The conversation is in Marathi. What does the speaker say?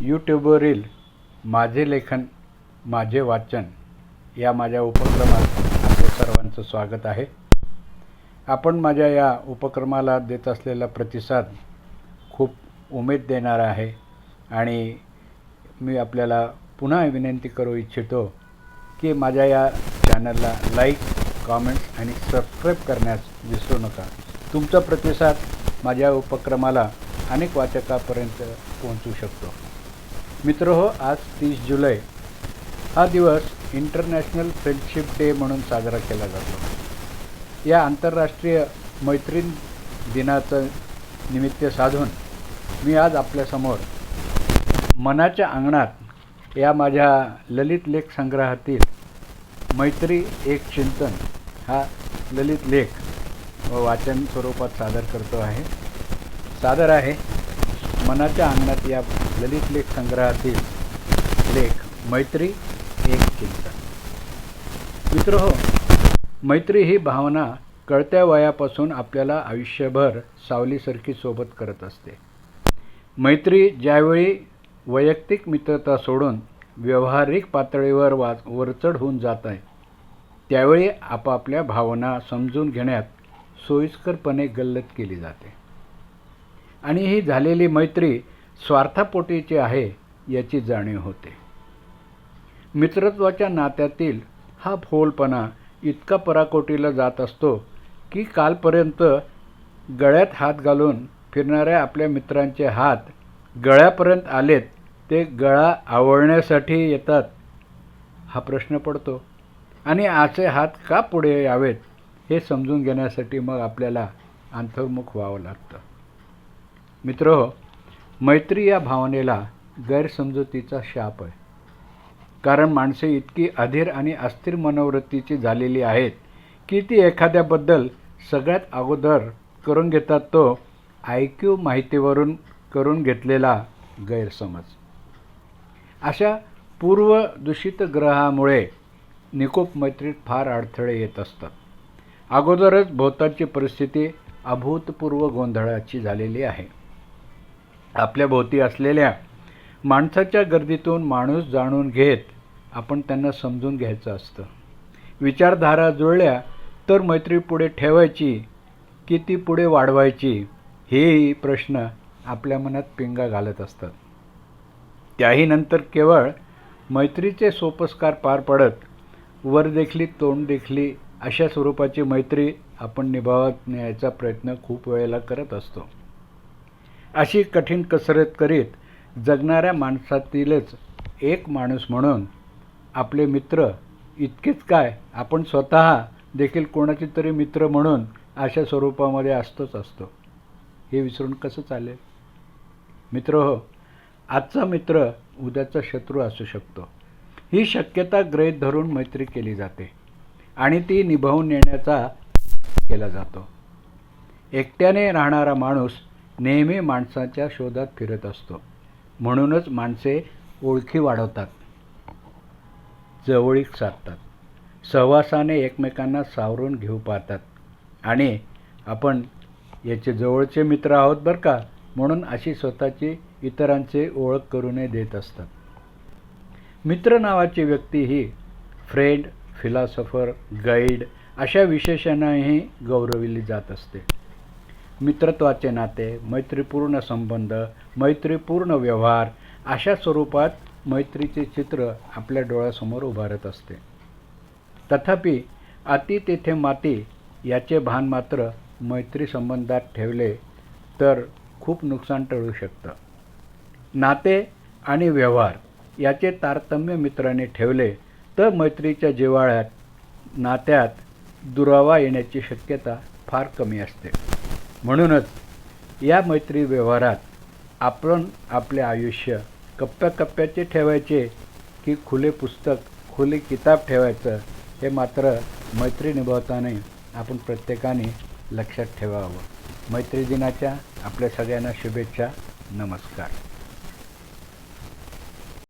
यूट्यूबवरील माझे लेखन माझे वाचन या माझ्या उपक्रमात आपल्या सर्वांचं स्वागत आहे. आपण माझ्या या उपक्रमाला देत असलेला प्रतिसाद खूप उमेद देणारा आहे आणि मी आपल्याला पुन्हा विनंती करू इच्छितो की माझ्या या चॅनलला लाईक कॉमेंट्स आणि सबस्क्राईब करण्यास विसरू नका. तुमचा प्रतिसाद माझ्या उपक्रमाला अनेक वाचकापर्यंत पोहोचू शकतो. मित्र हो आज तीस जुलै. हा दिवस इंटरनॅशनल फ्रेंडशिप डे म्हणून साजरा केला जातो. या आंतरराष्ट्रीय मैत्रीण दिनाचं निमित्त साधून मी आज आपल्यासमोर मनाच्या अंगणात या माझ्या ललित लेख संग्रहातील मैत्री एक चिंतन हा ललित लेख वाचन स्वरूपात सादर करतो आहे. सादर आहे. मनाच्या अंगणात या ललित लेख संग्रहातील लेख मैत्री एक चिंतन मित्र हो मैत्री ही भावना कळत्या वयापासून आपल्याला आयुष्यभर सावलीसारखी सोबत करत असते. मैत्री ज्यावेळी वैयक्तिक मित्रता सोडून व्यवहारिक पातळीवर वा वरचढ होऊन जात आहे त्यावेळी आपापल्या भावना समजून घेण्यात सोयीस्करपणे गल्लत केली जाते. आणि ही झालेली मैत्री स्वार्थापोटीचे आहे याची जाणीव होते. मित्रत्वाच्या नात्यातील हा फोलपणा इतका पराकोटीला जात असतो की कालपर्यंत गळ्यात हात घालून फिरणाऱ्या आपल्या मित्रांचे हात गळ्यापर्यंत आलेत ते गळा आवळण्यासाठी येतात हा प्रश्न पडतो. आणि असे हात का पुढे यावेत हे समजून घेण्यासाठी मग आपल्याला अंतर्मुख व्हावं लागतं. मित्र मैत्री या भावनेला गैरसमजुतीचा शाप आहे. कारण माणसे इतकी अधीर आणि अस्थिर मनोवृत्तीची झालेली आहेत की ती एखाद्याबद्दल सगळ्यात अगोदर करून घेतात तो आय क्यू माहितीवरून करून घेतलेला गैरसमज. अशा पूर्वदूषित ग्रहामुळे निकोप मैत्रीत फार अडथळे येत असतात. अगोदरच भोवताची परिस्थिती अभूतपूर्व गोंधळाची झालेली आहे. आपल्या भोवती असलेल्या माणसाच्या गर्दीतून माणूस जाणून घेत आपण त्यांना समजून घ्यायचं असतं. विचारधारा जुळल्या तर मैत्री पुढे ठेवायची की ती पुढे वाढवायची हेही प्रश्न आपल्या मनात पिंगा घालत असतात. त्याही नंतर केवळ मैत्रीचे सोपस्कार पार पडत वर देखली तोंड देखली अशा स्वरूपाची मैत्री आपण निभावत न्यायचा प्रयत्न खूप वेळेला करत असतो. अशी कठीण कसरत करीत जगणाऱ्या माणसातीलच एक माणूस म्हणून आपले मित्र इतकेच काय? आपण स्वतः देखील कोणाचे तरी मित्र म्हणून अशा स्वरूपामध्ये असतोच असतो. हे विसरून कसं चालेल? मित्र हो आजचा मित्र उद्याचा शत्रू असू शकतो. ही शक्यता ग्रहित धरून मैत्री केली जाते आणि ती निभावून नेण्याचा केला जातो. एकट्याने राहणारा माणूस नेहमी माणसाच्या शोधात फिरत असतो. म्हणूनच माणसे ओळखी वाढवतात. जवळीक साधतात. सहवासाने एकमेकांना सावरून घेऊ पाहतात. आणि आपण याचे जवळचे मित्र आहोत बरं का? म्हणून अशी स्वतःची इतरांचे ओळख करूनही देत असतात. मित्र नावाची व्यक्ती ही फ्रेंड फिलॉसॉफर गाईड अशा विशेषणानेही गौरविली जात असते. मित्रत्वाचे नाते मैत्रीपूर्ण संबंध मैत्रीपूर्ण व्यवहार अशा स्वरूपात मैत्रीचे चित्र आपल्या डोळ्यासमोर उभारत असते. तथापि अति तेथे माती याचे भान मात्र मैत्री संबंधात ठेवले तर खूप नुकसान टळू शकतं. नाते आणि व्यवहार याचे तारतम्य मित्राने ठेवले तर मैत्रीच्या जिव्हाळ्यात नात्यात दुरावा येण्याची शक्यता फार कमी असते. म्हणूनच या मैत्री व्यवहारात आपण आपले आयुष्य कप्प्याकप्प्याचे ठेवायचे की खुले पुस्तक खुले किताब ठेवायचं हे मात्र मैत्री निभावताना आपण प्रत्येकाने लक्षात ठेवावं. मैत्री दिनाच्या आपल्या सगळ्यांना शुभेच्छा. नमस्कार.